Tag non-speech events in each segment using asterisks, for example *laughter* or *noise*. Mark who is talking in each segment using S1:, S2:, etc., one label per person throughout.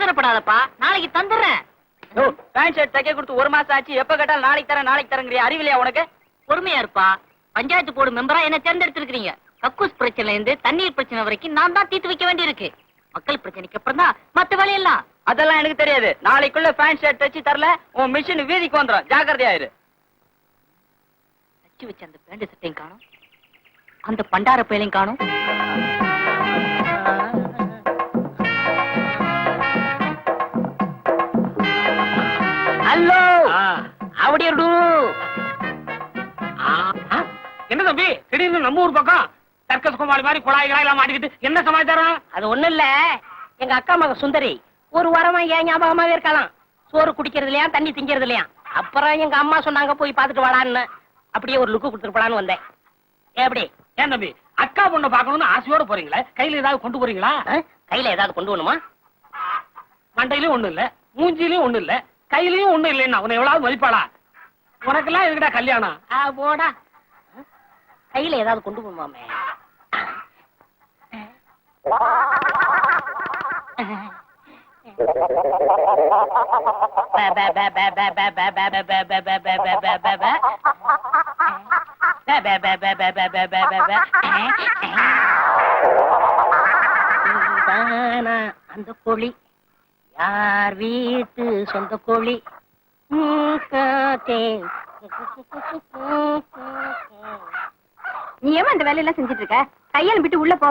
S1: அவசரப்படாதப்பா. நாளைக்கு தந்துடுறேன்.
S2: Pant shirt தைக்க கொடுத்து ஒரு மாசம் ஆச்சு. எப்ப கேட்டாலும் நாளைக்கு தரேன் நாளைக்கு தரேங்கிறியா அறிவிலையா உனக்கு?
S1: பொறுமையா இருப்பா. பஞ்சாயத்து போர்டு மெம்பரா என்ன தேர்ந்தெடுத்திருக்கீங்க கக்கூஸ் பிரச்சனைல இருந்து தண்ணீர் பிரச்சனை வரைக்கும் நான் தான் தீர்த்து வைக்க வேண்டியிருக்கு. மக்கள் பிரச்சனைக்கு அப்புறம் தான் மத்த வேலையெல்லாம்.
S2: அதெல்லாம் எனக்கு தெரியாது. நாளைக்குள்ள பேண்ட் ஷர்ட் தச்சு தரல உன் மிஷின் வீதிக்கு வந்துடும் ஜாக்கிரதையா இரு.
S1: தச்சு வச்ச அந்த பேண்ட் சட்டையும் காணும். அந்த பண்டார பயலையும் காணும்.
S2: அப்படியே
S3: என்ன தம்பி? திடீர்னு நம்ம ஊர் பக்கம் சர்க்கஸ் குமாரி மாதிரி குழாய் கிளாய் எல்லாம் மாட்டிக்கிட்டு என்ன சமாச்சாரம்?
S4: அது ஒண்ணும் இல்ல. எங்க அக்கா மக சுந்தரி ஒரு வாரமா ஏன் ஞாபகமாவே இருக்கலாம் சோறு குடிக்கிறது இல்லையா தண்ணி திங்கிறது இல்லையா அப்புறம் எங்க அம்மா சொன்னாங்க போய் பாத்துட்டு வாடான்னு. அப்படியே ஒரு லுக்கு கொடுத்துட்டு போலான்னு வந்தேன். எப்படி
S3: ஏன் தம்பி? அக்கா பொண்ணை பார்க்கணும்னு ஆசையோட போறீங்களா? கையில ஏதாவது கொண்டு போறீங்களா?
S4: கையில ஏதாவது கொண்டு வரணுமா?
S3: மண்டையிலயும் ஒண்ணு இல்ல. மூஞ்சிலயும் ஒண்ணு இல்ல. கையிலயும் ஒண்ணு இல்லைன்னா உன்னை எவ்வளவு மதிப்பாளா? உனக்கெல்லாம் எதுக்குடா கல்யாணம்?
S4: ஆ, போடா. கையில ஏதாவது கொண்டு போமாமே அந்த கோழி? யார் வீட்டு சொந்த கோழி?
S5: நீ ஏமா இந்த வேலையெல்லாம் செஞ்சுட்டு இருக்க கையால விட்டு உள்ள போ.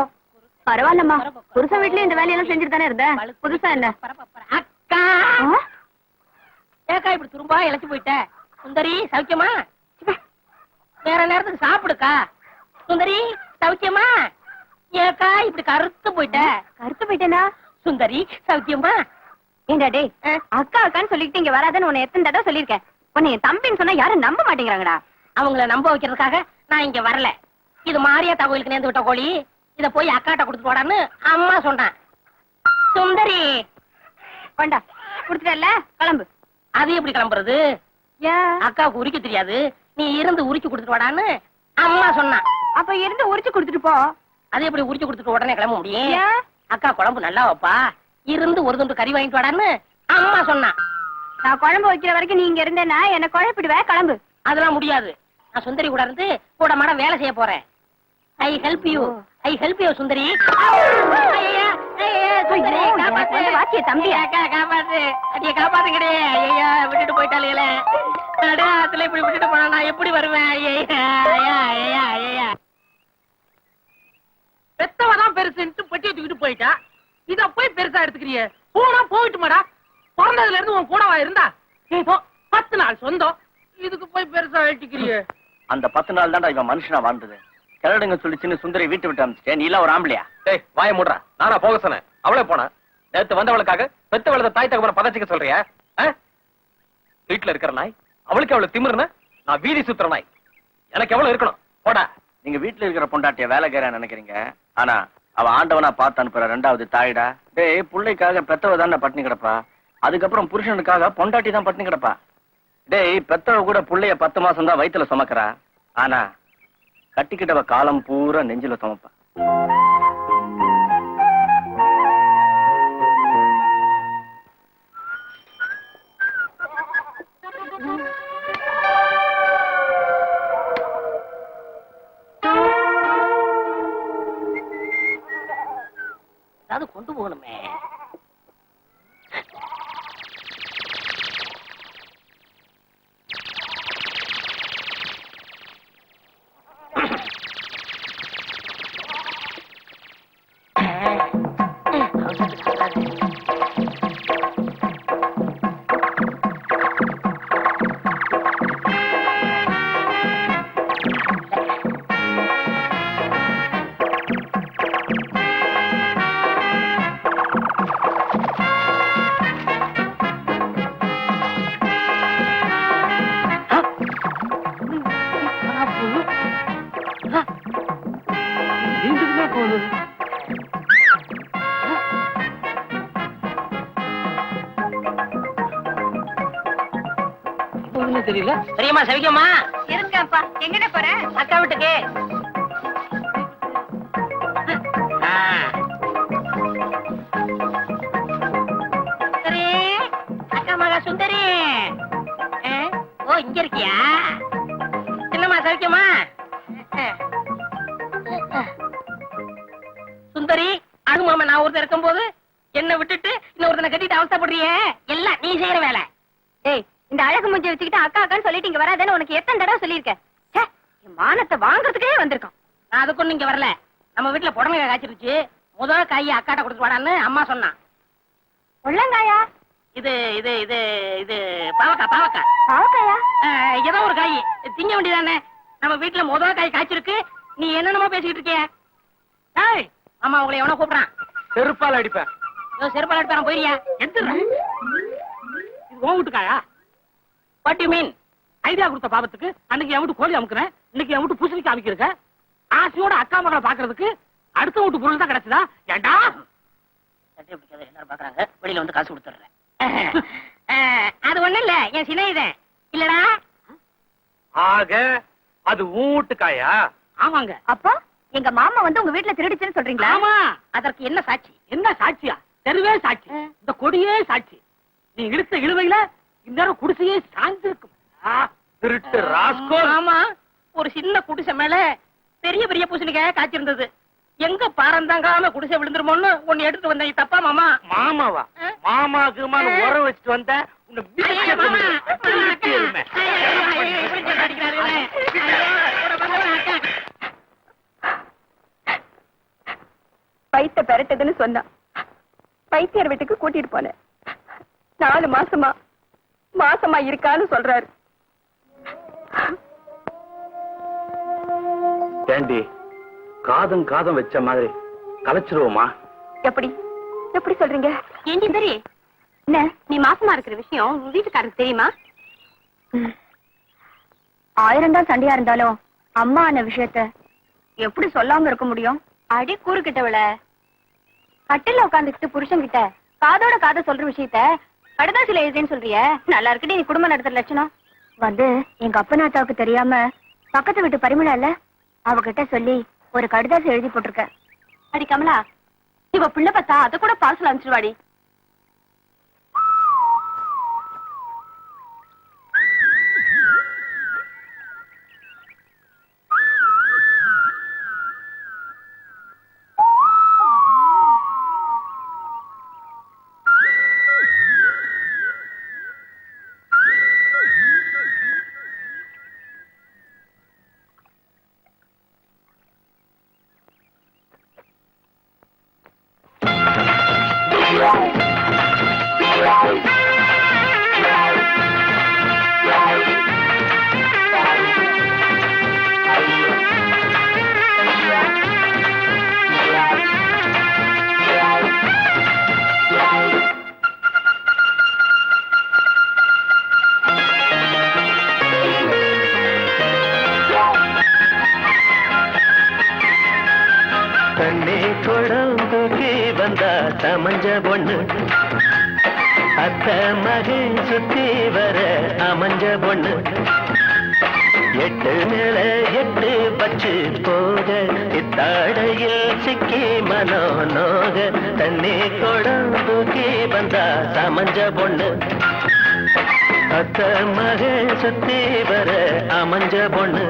S5: பரவாயில்லம்மா. புருஷன் வீட்லயும் இந்த வேலையெல்லாம் செஞ்சுட்டு தானே இருந்த? புதுசா என்ன?
S4: அக்கா? ஏக்கா இப்படி துரும்பா இழைச்சு போயிட்ட. சுந்தரி சௌக்கியமா? வேற நேரத்துக்கு சாப்பிடுக்கா? சுந்தரி சௌக்கியமா? ஏக்கா இப்படி கருத்து போயிட்ட.
S5: கருத்து போயிட்டேனா?
S4: சுந்தரி சௌக்கியமா?
S5: ஏண்டா டேய்? அக்கா அக்கான்னு சொல்லிட்டு இங்க வராதன்னு உன்னை எத்தனை தடவை சொல்லியிருக்கேன். உன்னை என் தம்பின்னு சொன்னா யாரும் நம்ப மாட்டேங்கிறாங்கடா.
S4: அவங்கள நம்ப வைக்கிறதுக்காக நான் இங்க வரல. இது மாரியாத்தா கோயிலுக்கு நேர்ந்து விட்ட கோழி இத போய் அக்காட்ட கொடுத்துட்டு போடான்னு அம்மா சொன்னான். சுந்தரி!
S5: கொண்டா குடுத்துட்டல கிளம்பு.
S4: அது எப்படி கிளம்புறது? அக்காவுக்கு உரிக்க தெரியாது. நீ இருந்து உரிச்சு கொடுத்துட்டு வாடான்னு அம்மா சொன்னான்.
S5: அப்ப இருந்து உரிச்சு கொடுத்துட்டு போ.
S4: அது எப்படி உரிச்சு கொடுத்துட்டு உடனே கிளம்ப முடியும்? அக்கா குழம்பு நல்லா வைப்பா. இருந்து ஒரு துண்டு கறி வாங்கிட்டு வாடான்னு அம்மா சொன்னான்
S5: நான் குழம்பு வைக்கிற வரைக்கும் நீ இங்க இருந்தேன்னா என்ன குழப்பிடுவ கிளம்பு.
S4: அதெல்லாம் முடியாது. நான் சுந்தரி கூட இருந்து கூட மாட வேலை செய்ய போறேன். I help you I help you சுந்தரி. காப்பாத்து.
S5: வாச்சிய தம்பி.
S4: காப்பாத்து. அடிய காப்பாத்துக்கடே ஐயா விட்டுட்டு போயிட்டாளுங்களே நடு ஆத்துல இப்படி விட்டுட்டு போனா நான் எப்படி வருவேன்?
S3: பெத்தவதான் பெருசுன்ட்டு பெட்டியை தூக்கிட்டு போயிட்டா. இத போய் பெருசா எடுத்துக்கிறியே? போனா போயிட்டு மாடா பிறந்ததுல இருந்து உன் கூடவா இருந்தா? இப்போ பத்து நாள் சொந்தம். இதுக்கு போய் பெருசா அழிச்சுக்கிறியே
S6: அந்த பத்து நாள் தான்டா இவன் மனுஷனா வாழ்ந்தது. கிழடுங்க சொல்லி சின்ன சுந்தரி வீட்டு விட்டு அமிச்சிட்டேன். நீ எல்லாம் ஒரு ஆம்பளையா?
S7: டேய் வாய மூடுறா. நானா போக சொன்னேன். அவளே போனா. நேத்து வந்தவளுக்காக பெத்த வளர்த்த தாய் தகவன பதச்சிக்க சொல்றியா? வீட்டுல இருக்கிற நாய். அவளுக்கு அவ்வளவு திமிருன நான் வீதி சுத்துற நாய். எனக்கு எவ்வளவு இருக்கணும்? போடா.
S6: நீங்க வீட்டுல இருக்கிற பொண்டாட்டிய வேலைக்காரன் நினைக்கிறீங்க. ஆனா அவ ஆண்டவனா பார்த்து அனுப்புற ரெண்டாவது தாயிடா. டேய் புள்ளைக்காக பெத்தவ தானே பட்டினி கிடப்பா. அதுக்கப்புறம் புருஷனுக்காக பொண்டாட்டி தான் பட்டினி கிடப்பா. டேய் பெத்தவ கூட புள்ளைய பத்து மாசம் தான் வயித்துல சுமக்கிறா. ஆனா கட்டிக்கிட்டவ காலம் பூரா நெஞ்சில சுமப்பா.
S4: ஏதாவது கொண்டு போகணுமே.
S3: தெரியல.
S4: பெரியம்மா சவிக்கம்மா.
S5: இருக்கேன்ப்பா எங்கட போற?
S4: அக்கா வீட்டுக்கு. ஆ. சுந்தரி. ஆ? ஓ இங்க இருக்கியா? என்னம்மா சௌக்கியமா சுந்தரி அனுமாம நான் ஒருத்தர் இருக்கும்போது என்ன விட்டுட்டு இன்னொருத்தனை கட்டிட்டு அவஸ்தைப்படுறியே? எல்லாம் நீ செய்யற வேலை.
S5: ஏய் இந்த அழகு மூஞ்சி வச்சுக்கிட்டு அக்கா அக்கான்னு சொல்லிட்டு இங்க வராதேன்னு உனக்கு எத்தனை தடவை சொல்லியிருக்கேன்? மானத்தை வாங்குறதுக்கே வந்திருக்கான்.
S4: நான் அதுக்கு இங்க வரல. நம்ம வீட்டுல புடவை காய்ச்சிருச்சு. முதல் காய் அக்காட்ட கொடுத்து வாடான்னு அம்மா சொன்னான்.
S5: உள்ளங்காயா
S4: இது இது இது இது பாவக்கா பாவக்கா.
S5: பாவக்காயா?
S4: ஆஹ், ஏதோ ஒரு காய். திங்க வேண்டியதானே? நம்ம வீட்டுல முதல் காய் காய்ச்சிருக்கு. நீ என்னென்னமோ பேசிக்கிட்டு இருக்கிய? அம்மா உங்களை எவனோ கூப்பிடுறான்.
S7: செருப்பால் அடிப்பேன்.
S4: செருப்பால் எடுப்பான் போயிருயா?
S3: எடுத்துடுறேன் இது உன் வீட்டுக்காயா?
S4: வாட் யூ மீன்
S3: ஐடியா கொடுத்த பாபத்துக்கு அன்னைக்கு என் வீட்டு கோழி அமுக்குறேன் இன்னைக்கு என் வீட்டு பூசணிக்கு ஆசையோட அக்கா மகளை பாக்குறதுக்கு அடுத்த வீட்டு பொருள் தான் கிடைச்சதா? ஏண்டா?
S4: எல்லாரும் பாக்குறாங்க வெளியில வந்து காசு கொடுத்துடுறேன். *laughs* ஆஹ், அது ஒண்ணு இல்ல. என் சின்ன இதன் இல்லடா.
S7: ஆக அது உன் வீட்டுக்காயா?
S3: ஆமாங்க.
S5: அப்போ எங்க மாமா வந்து உங்க வீட்டுல திருடிச்சுன்னு சொல்றீங்களா?
S3: ஆமா.
S4: அதற்கு என்ன சாட்சி?
S3: என்ன சாட்சியா? தெருவே சாட்சி. இந்த கொடியே சாட்சி. நீ இழுத்த இழுவையில இந்நேரம் குடிசையே சாய்ந்திருக்கும்.
S7: திருட்டு ராஸ்கோ
S4: ஆமா ஒரு சின்ன குடிசை மேல பெரிய பெரிய பூசணிக்காய காய்ச்சிருந்தது. எங்க பாரந்தாங்காம குடிசை விழுந்துருமோன்னு ஒன்னு எடுத்து வந்தேன். இது தப்பா மாமா?
S7: மாமாவா? மாமா
S4: ஆ.
S7: உரம் வச்சுட்டு வந்த.
S5: பைத்த பெரட்டதுன்னு சொன்னான். பைத்தியர் வீட்டுக்கு கூட்டிட்டு போனேன். நாலு மாசமா மாசமா இருக்கான்னு சொல்றாரு.
S6: ஏண்டி காதும் காதும் வச்ச மாதிரி கலைச்சிருவோமா?
S5: எப்படி? எப்படி சொல்றீங்க? ஏண்டி சரி என்ன நீ மாசமா இருக்கிற விஷயம் உங்க வீட்டுக்காரருக்கு தெரியுமா? ஆயிரம் தான் சண்டையா இருந்தாலும் அம்மா அந்த விஷயத்த எப்படி சொல்லாம இருக்க முடியும்? அடி கூறு கிட்டவள கட்டில உட்காந்துக்கிட்டு புருஷன் கிட்ட காதோட காத சொல்ற விஷயத்த கடுதாசில எழுதுன்னு சொல்றிய? நல்லா இருக்குடி நீ குடும்பம் நடத்துற லட்சணம். வந்து எங்க அப்பனாத்தாவுக்கு தெரியாம பக்கத்து வீட்டு பரிமளா இல்ல? அவகிட்ட சொல்லி ஒரு கடுதாசி எழுதி போட்டிருக்க அடி கமலா இவ பிள்ளை பார்த்தா அத கூட பார்சல் அனுப்பிச்சிருவாடி.
S8: தண்ணி கொடம்புக்கு வந்தா தமஞ்ச பொண்ணு. அத்த மகன் சுத்தி வர அமைஞ்ச பொண்ணு. எட்டு மேல எட்டு பச்சு போக இத்தாடையில் சிக்கி மனோ நோக தண்ணி கொடம் தூக்கி வந்தா தமஞ்ச பொண்ணு. அத்த மகன் சுத்தி வர அமைஞ்ச பொண்ணு.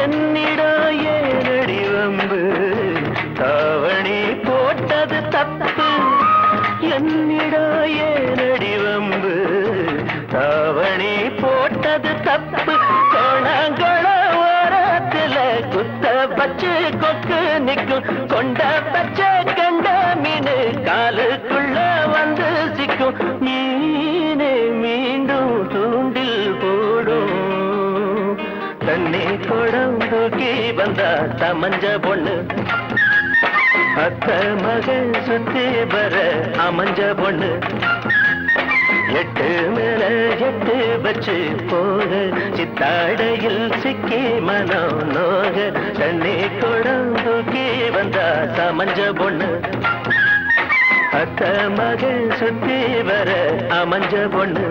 S8: என்னிடம் ஏனடி வம்பு. தாவணி போட்டது தப்பு. என்னிடம் ஏனடி வம்பு. தாவணி போட்டது தப்பு. கோணங்கள ஓரத்துல குத்த பச்சை கொக்கு நிற்கும். கொண்ட பச்சை கண்ட மீன் காலுக்குள்ள தூக்கி வந்தா தமஞ்ச பொண்ணு. அத்த மகள் சுத்தி வர அமைஞ்ச பொண்ணு. எட்டு மேல எட்டு வச்சு போக சித்தாடையில் சிக்கி மனம் நோக தண்ணி குடம் தூக்கி வந்தா தமஞ்ச பொண்ணு. அத்த மகள் சுத்தி வர அமைஞ்ச பொண்ணு.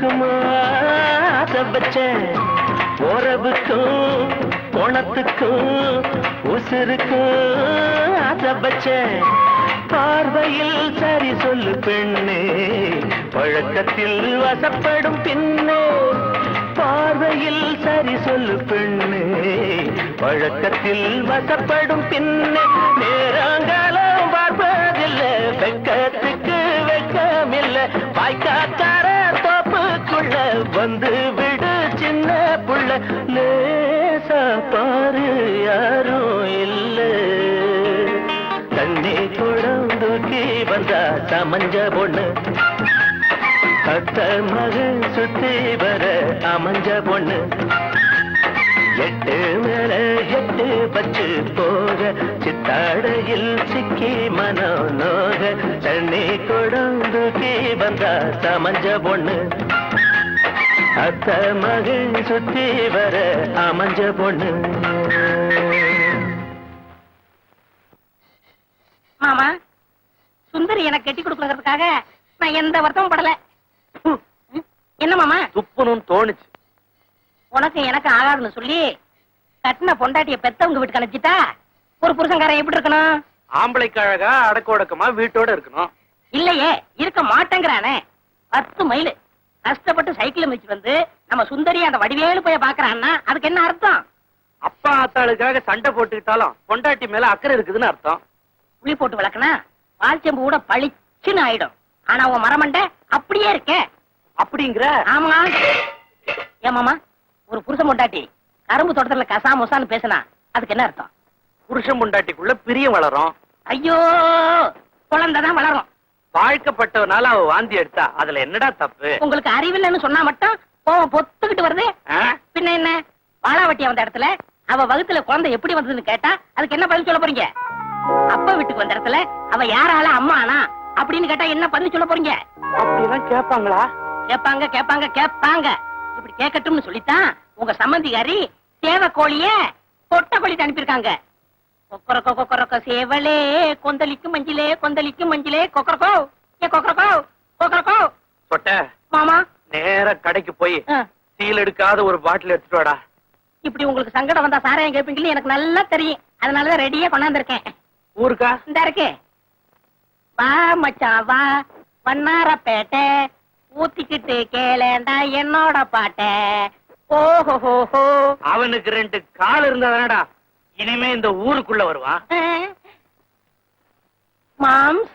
S8: கண்ணுக்குமா ஆசை வச்சேன். உறவுக்கும் குணத்துக்கும் உசுருக்கும் ஆசை வச்சேன். பார்வையில் சரி சொல்லு பெண்ணே பழக்கத்தில் வசப்படும் பின்னே. பார்வையில் சரி சொல்லு பெண்ணே பழக்கத்தில் வசப்படும் பின்னே. நேரங்களும் பார்ப்பதில்லை வெக்கத்துக்கு வெக்கமில்லை. வாய்க்காக்கார வந்து விடு சின்ன புள்ள. லேசா பாரு யாரும் இல்லை. தண்ணி குடம் தூக்கி வந்தா சமஞ்ச பொண்ணு. அத்த மகன் சுத்தி வர அமைஞ்ச பொண்ணு. எட்டு மேல எட்டு பச்சு போக சித்தாடையில் சிக்கி மனம் நோக தண்ணி குடம் தூக்கி வந்தா சமஞ்ச பொண்ணு. அத்த மகன் சுத்தி வர அமைஞ்ச பொண்ணு.
S4: மாமா சுந்தரி எனக்கு கட்டி கொடுக்கறதுக்காக நான் எந்த வருத்தமும் படல. என்ன மாமா?
S7: துப்புனும் தோணுச்சு.
S4: உனக்கு எனக்கு ஆகாதுன்னு சொல்லி கட்டின பொண்டாட்டிய பெத்தவங்க வீட்டுக்கு அனுப்பிச்சிட்டா ஒரு புருஷன்காரன் எப்படி இருக்கணும்?
S7: ஆம்பளைக்கு அழகா அடக்க ஒடக்கமா வீட்டோட இருக்கணும்.
S4: இல்லையே இருக்க மாட்டேங்கிறானே. பத்து மைல் கஷ்டப்பட்டு சைக்கிள் மிதிச்சு வந்து நம்ம சுந்தரி அந்த வடிவேலு போய் பாக்குறான்னா அதுக்கு என்ன அர்த்தம்?
S7: அப்பா ஆத்தாளுக்காக சண்டை போட்டுக்கிட்டாலும் பொண்டாட்டி மேல அக்கறை இருக்குதுன்னு அர்த்தம்.
S4: புளி போட்டு விளக்குனா பால் செம்பு கூட பளிச்சுன்னு ஆயிடும். ஆனா உன் மரமண்டை அப்படியே இருக்கே.
S7: அப்படிங்கிற?
S4: ஆமா. ஏமாமா ஒரு புருஷன் பொண்டாட்டி கரும்பு தோட்டத்துல கசா முசான்னு பேசினா அதுக்கு என்ன அர்த்தம்?
S7: புருஷன் பொண்டாட்டிக்குள்ள பிரியம் வளரும்.
S4: ஐயோ குழந்தைதான் வளரும்.
S7: வாழ்க்கப்பட்டவனால அவ வாந்தி எடுத்தா அதுல என்னடா தப்பு?
S4: உங்களுக்கு அறிவில்லைன்னு சொன்னா மட்டும் கோவம் பொத்துக்கிட்டு வருது? பின்ன என்ன? வாழாவட்டி வந்த இடத்துல அவ வகுத்துல குழந்தை எப்படி வந்ததுன்னு கேட்டா அதுக்கு என்ன பதில் சொல்ல போறீங்க? அப்பா வீட்டுக்கு வந்த இடத்துல அவ யாரால அம்மா ஆனா அப்படின்னு கேட்டா என்ன பதில் சொல்ல போறீங்க?
S7: அப்படிலாம் கேட்பாங்களா?
S4: கேப்பாங்க கேப்பாங்க கேப்பாங்க இப்படி கேட்கட்டும்னு சொல்லித்தான் உங்க சம்மந்திகாரி சேவ கோழிய கொட்டை கோழிட்டு அனுப்பியிருக்காங்க. கொக்கரக்கோ கொக்கரக்கோ சேவலே கொந்தளிக்கும் மஞ்சிலே கொந்தளிக்கும் மஞ்சிலே கொக்கரக்கோ ஏ கொக்கரக்கோ கொக்கரக்கோ.
S7: சொட்ட
S4: மாமா.
S7: நேரா கடைக்கு போய் சீல் எடுக்காத ஒரு பாட்டில் எடுத்துட்டு வாடா.
S4: இப்படி உங்களுக்கு சங்கடம் வந்தா சாராயம் கேட்பீங்கன்னு எனக்கு நல்லா தெரியும். அதனாலதான் ரெடியா கொண்டாந்துருக்கேன்.
S7: ஊருக்கா?
S4: இந்த இருக்கு. வா மச்சான் வா. வண்ணாரப்பேட்டை. ஊத்திக்கிட்டு கேளேண்டா என்னோட பாட்ட. ஓஹோ
S7: அவனுக்கு ரெண்டு கால் இருந்தா இனிமே இந்த ஊருக்குள்ள வருவான்.
S4: மாம்ஸ்